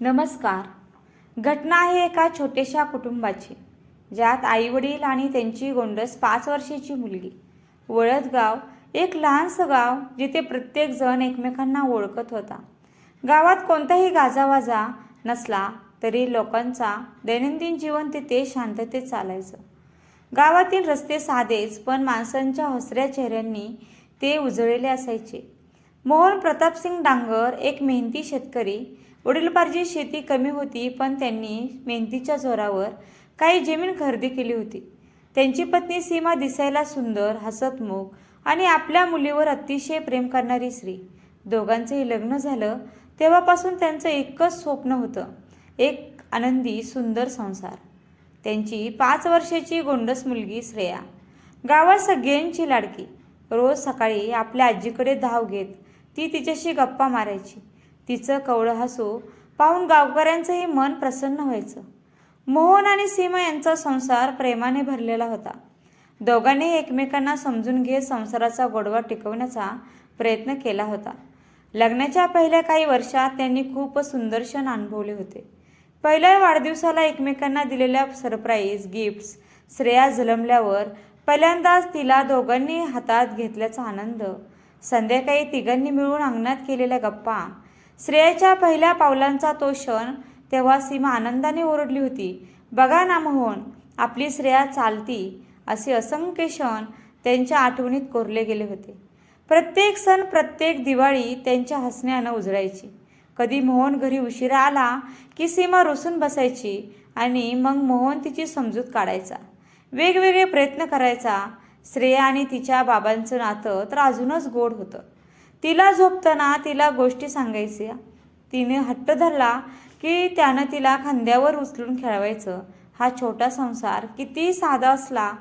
नमस्कार. घटना आहे एका छोट्याशा कुटुंबाची. ज्यात आईवडील आणि त्यांची गोंडस पाच वर्षाची मुलगी. वळदगाव एक लहानसं गाव जिथे प्रत्येकजण एकमेकांना ओळखत होता. गावात कोणताही गाजावाजा नसला तरी लोकांचा दैनंदिन जीवन तिथे शांततेत चालायचं. गावातील रस्ते साधेच पण माणसांच्या हसऱ्या चेहऱ्यांनी ते उजळलेले असायचे. मोहन प्रतापसिंग डांगर एक मेहनती शेतकरी वडीलपार्जित शेती कमी होती पण त्यांनी मेहनतीच्या जोरावर काही जमीन खरेदी केली होती. त्यांची पत्नी सीमा दिसायला सुंदर हसतमुख आणि आपल्या मुलीवर अतिशय प्रेम करणारी स्त्री. दोघांचंही लग्न झालं तेव्हापासून त्यांचं एकच स्वप्न होतं एक आनंदी सुंदर संसार. त्यांची पाच वर्षाची गोंडस मुलगी श्रेया. गावात सगळ्यांची लाडकी. रोज सकाळी आपल्या आजीकडे धाव घेत ती तिच्याशी गप्पा मारायची. तिचं कवळं हसू पाहून गावकऱ्यांचंही मन प्रसन्न व्हायचं. मोहन आणि सीमा यांचा संसार प्रेमाने भरलेला होता. दोघांनी एकमेकांना समजून घेत संसाराचा गोडवा टिकवण्याचा प्रयत्न केला होता. लग्नाच्या पहिल्या काही वर्षात त्यांनी खूप सुंदर क्षण अनुभवले होते. पहिल्या वाढदिवसाला एकमेकांना दिलेल्या सरप्राईज गिफ्ट्स श्रेया जलमल्यावर पहिल्यांदाच तिला दोघांनी हातात घेतल्याचा आनंद संध्याकाळी तिघांनी मिळून अंगणात केलेल्या गप्पा श्रेयाच्या पहिल्या पावलांचा तो क्षण तेव्हा सीमा आनंदाने ओरडली होती. बघा ना मोहन आपली श्रेया चालती. असे असंख्य क्षण त्यांच्या आठवणीत कोरले गेले होते. प्रत्येक सण प्रत्येक दिवाळी त्यांच्या हसण्यानं उजळायची. कधी मोहन घरी उशिरा आला की सीमा रुसून बसायची आणि मग मोहन तिची समजूत काढायचा. वेगवेगळे प्रयत्न करायचा. श्रेया आणि तिच्या बाबांचं नातं तर अजूनच गोड होतं. तिला झोपताना तिला गोष्टी सांगायच्या तिने हट्ट धरला की त्यानं तिला खांद्यावर उचलून खेळवायचं. हा छोटा संसार किती साधा असला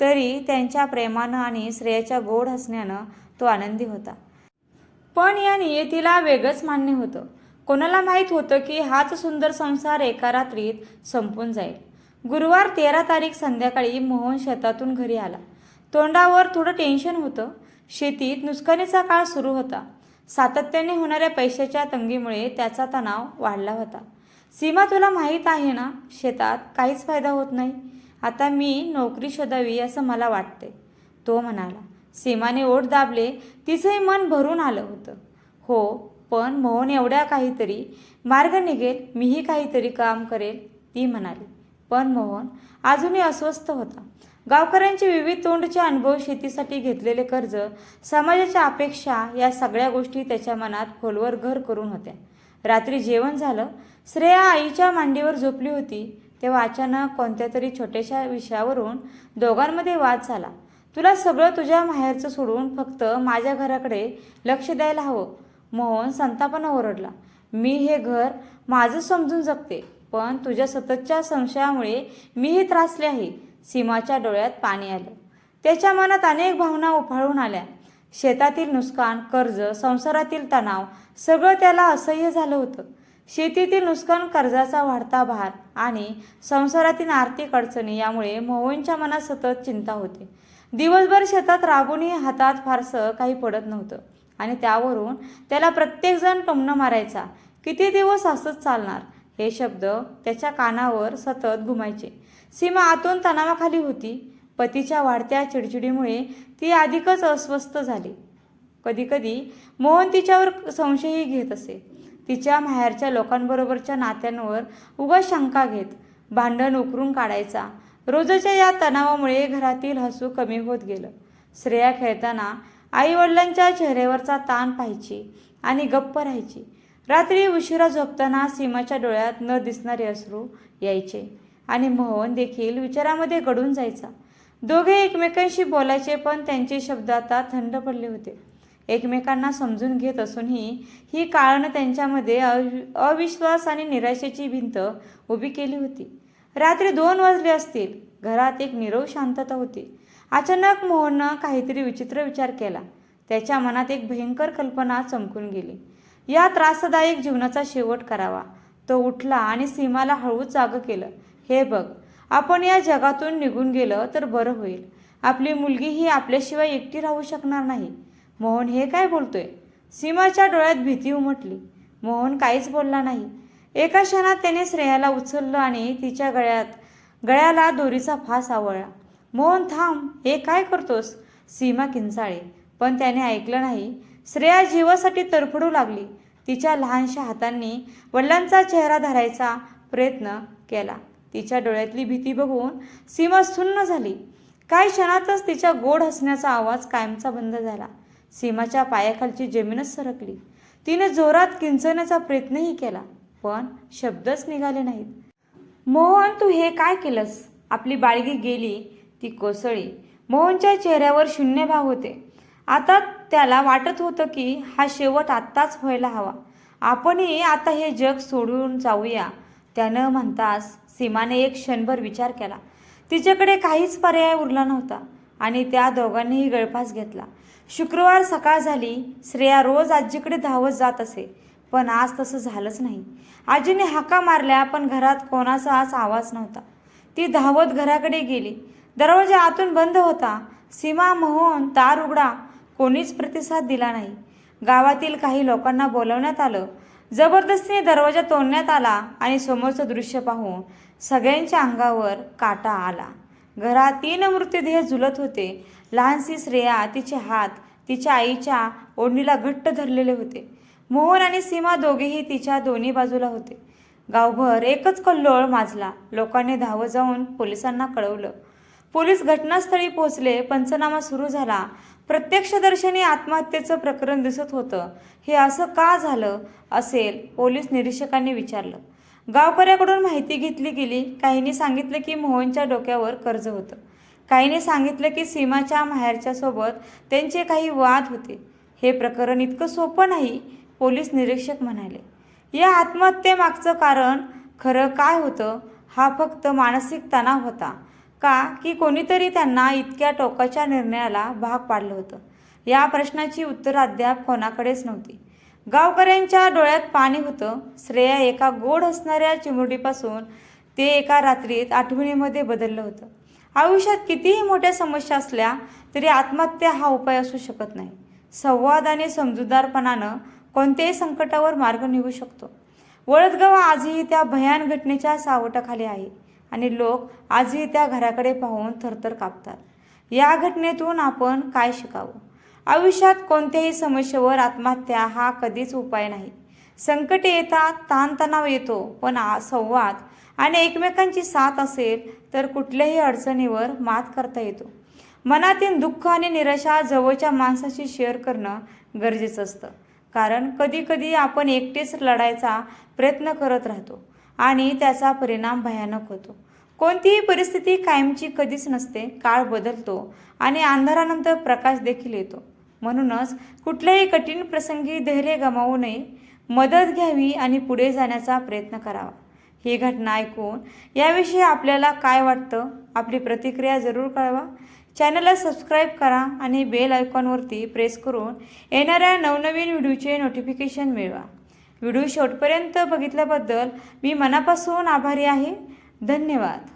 तरी त्यांच्या प्रेमानं आणि श्रेयाच्या गोड हसण्यानं तो आनंदी होता. पण या नियतीला वेगळंच मान्य होतं. कोणाला माहीत होतं की हाच सुंदर संसार एका रात्रीत संपून जाईल. गुरुवार तेरा तारीख संध्याकाळी मोहन शेतातून घरी आला. तोंडावर थोडं टेन्शन होतं. शेतीत नुकसानीचा काळ सुरू होता. सातत्याने होणाऱ्या पैशाच्या तंगीमुळे त्याचा तणाव वाढला होता. सीमा तुला माहीत आहे ना शेतात काहीच फायदा होत नाही. आता मी नोकरी शोधावी असं मला वाटते तो म्हणाला. सीमाने ओठ दाबले. तिचंही मन भरून आलं होतं. हो पण मोहन एवढ्या काहीतरी मार्ग निघेल मीही काहीतरी काम करेल ती म्हणाली. पण मोहन अजूनही अस्वस्थ होता. गावकऱ्यांचे विविध तोंडचे अनुभव शेतीसाठी घेतलेले कर्ज समाजाच्या अपेक्षा या सगळ्या गोष्टी त्याच्या मनात खोलवर घर करून होत्या. रात्री जेवण झालं श्रेया आईच्या मांडीवर झोपली होती तेव्हा अचानक कोणत्या तरी छोट्याशा विषयावरून दोघांमध्ये वाद झाला. तुला सगळं तुझ्या माहेरचं सोडून फक्त माझ्या घराकडे लक्ष द्यायला हवं मोहन संतापानं ओरडला. मी हे घर माझं समजून जगते पण तुझ्या सततच्या संशयामुळे मीही त्रासले आहे. सीमाच्या डोळ्यात पाणी आलं. त्याच्या मनात अनेक भावना उफाळून आल्या. शेतातील नुकसान कर्ज संसारातील तणाव सगळं त्याला असह्य झालं होतं. शेतीतील नुकसान कर्जाचा वाढता भार आणि संसारातील आर्थिक अडचणी यामुळे मोहनच्या मनात सतत चिंता होती. दिवसभर शेतात राबूनही हातात फारसं काही पडत नव्हतं आणि त्यावरून त्याला प्रत्येकजण टोमणं मारायचा. किती दिवस असंच चालणार? हे शब्द त्याच्या कानावर सतत घुमायचे. सीमा आतून तणावाखाली होती. पतीच्या वाढत्या चिडचिडीमुळे ती अधिकच अस्वस्थ झाली. कधीकधी मोहन तिच्यावर संशयही घेत असे. तिच्या माहेरच्या लोकांबरोबरच्या नात्यांवर उगा शंका घेत भांडण उकरून काढायचा. रोजच्या या तणावामुळे घरातील हसू कमी होत गेलं. श्रेया खेळताना आईवडिलांच्या चेहऱ्यावरचा ताण पाहायची आणि गप्प राहायची. रात्री उशिरा झोपताना सीमाच्या डोळ्यात न दिसणारे अश्रू यायचे आणि मोहन देखील विचारामध्ये गडून जायचा. दोघे एकमेकांशी बोलायचे पण त्यांचे शब्द आता थंड पडले होते. एकमेकांना समजून घेत असूनही ही काळानं त्यांच्यामध्ये अवि- अविश्वास आणि निराशेची भिंत उभी केली होती. रात्री दोन वाजले असतील. घरात एक निरव शांतता होती. अचानक मोहननं काहीतरी विचित्र विचार केला. त्याच्या मनात एक भयंकर कल्पना चमकून गेली. या त्रासदायक जीवनाचा शेवट करावा. तो उठला आणि सीमाला हळूच जागं केलं. हे बघ आपण या जगातून निघून गेलं तर बरं होईल. आपली मुलगी ही आपल्याशिवाय एकटी राहू शकणार नाही. मोहन हे काय बोलतोय? सीमाच्या डोळ्यात भीती उमटली. मोहन काहीच बोलला नाही. एका क्षणात त्याने श्रेयाला उचललं आणि तिच्या गळ्यात गळ्याला दोरीचा फास आवळला. मोहन थांब हे काय करतोस? सीमा किंचाळे पण त्याने ऐकलं नाही. श्रेया जीवासाठी तरफडू लागली. तिच्या लहानशा हातांनी वडिलांचा चेहरा धरायचा प्रयत्न केला. तिच्या डोळ्यातली भीती बघून सीमा सुन्न झाली. काही क्षणातच तिच्या गोड हसण्याचा आवाज कायमचा बंद झाला. सीमाच्या पायाखालची जमीनच सरकली. तिने जोरात किंचण्याचा प्रयत्नही केला पण शब्दच निघाले नाहीत. मोहन तू हे काय केलंस? आपली बाळगी गेली ती कोसळी. मोहनच्या चेहऱ्यावर शून्य भाव होते. आता त्याला वाटत होतं की हा शेवट आत्ताच व्हायला हवा. आपणही आता हे जग सोडून जाऊया त्यानं म्हणताच सीमाने एक क्षणभर विचार केला. तिच्याकडे काहीच पर्याय उरला नव्हता आणि त्या दोघांनीही गळफास घेतला. शुक्रवार सकाळ झाली श्रेया रोज आजीकडे धावत जात असे पण आज तसं झालंच नाही. आजीने हाका मारल्या पण घरात कोणाचाच आवाज नव्हता. ती धावत घराकडे गेली. दरवाजा आतून बंद होता. सीमा मोहन तार उघडा कोणीच प्रतिसाद दिला नाही. गावातील काही लोकांना बोलवण्यात आलं. जबरदस्तीने दरवाजा तोडण्यात आला आणि समोरचं दृश्य पाहून सगळ्यांच्या अंगावर काटा आला. घरात तीन मृतदेह झुलत होते. लहानशी श्रेया तिचे हात तिच्या आईच्या ओढणीला घट्ट धरलेले होते. मोहन आणि सीमा दोघेही तिच्या दोन्ही बाजूला होते. गावभर एकच कल्लोळ माजला. लोकांनी धावं जाऊन पोलिसांना कळवलं. पोलीस घटनास्थळी पोहोचले. पंचनामा सुरू झाला. प्रत्यक्षदर्शनी आत्महत्येचं प्रकरण दिसत होतं. हे असं का झालं असेल पोलीस निरीक्षकांनी विचारलं. गावकऱ्याकडून माहिती घेतली गेली. काहींनी सांगितलं की मोहनच्या डोक्यावर कर्ज होतं. काहींनी सांगितलं की सीमाच्या माहेरच्या सोबत त्यांचे काही वाद होते. हे प्रकरण इतकं सोपं नाही पोलीस निरीक्षक म्हणाले. या आत्महत्येमागचं कारण खरं काय होतं? हा फक्त मानसिक तणाव होता. का की कोणीतरी त्यांना इतक्या टोकाच्या निर्णयाला भाग पाडलं होतं? या प्रश्नाची उत्तर अद्याप कोणाकडेच नव्हती. गावकऱ्यांच्या डोळ्यात पाणी होतं. श्रेया एका गोड असणाऱ्या चिमुरडीपासून ते एका रात्रीत आठवणीमध्ये बदललं होतं. आयुष्यात कितीही मोठ्या समस्या असल्या तरी आत्महत्या हा उपाय असू शकत नाही. संवाद आणि समजूतदारपणानं कोणत्याही संकटावर मार्ग निघू शकतो. वळदगाव आजही त्या भयान घटनेच्या सावटाखाली आहे. आणि लोक आजही त्या घराकडे पाहून थरथर कापतात. या घटनेतून आपण काय शिकावं? आयुष्यात कोणत्याही समस्येवर आत्महत्या हा कधीच उपाय नाही. संकटे येतात ताणतणाव येतो पण आ संवाद आणि एकमेकांची साथ असेल तर कुठल्याही अडचणीवर मात करता येतो. मनातील दुःख आणि निराशा जवळच्या माणसाशी शेअर करणं गरजेचं असतं. कारण कधीकधी आपण एकटेच लढायचा प्रयत्न करत राहतो. आणि त्याचा परिणाम भयानक होतो. कोणतीही परिस्थिती कायमची कधीच नसते काळ बदलतो आणि अंधारानंतर प्रकाश देखील येतो. म्हणूनच कुठल्याही कठीण प्रसंगी धैर्य गमावू नये मदत घ्यावी आणि पुढे जाण्याचा प्रयत्न करावा. ही घटना ऐकून याविषयी आपल्याला काय वाटतं? आपली प्रतिक्रिया जरूर कळवा. चॅनलला सबस्क्राईब करा आणि बेल आयकॉनवरती प्रेस करून येणाऱ्या नवनवीन व्हिडिओचे नोटिफिकेशन मिळवा. व्हिडिओ शेवटपर्यंत बघितल्याबद्दल मी मनापासून आभारी आहे. धन्यवाद.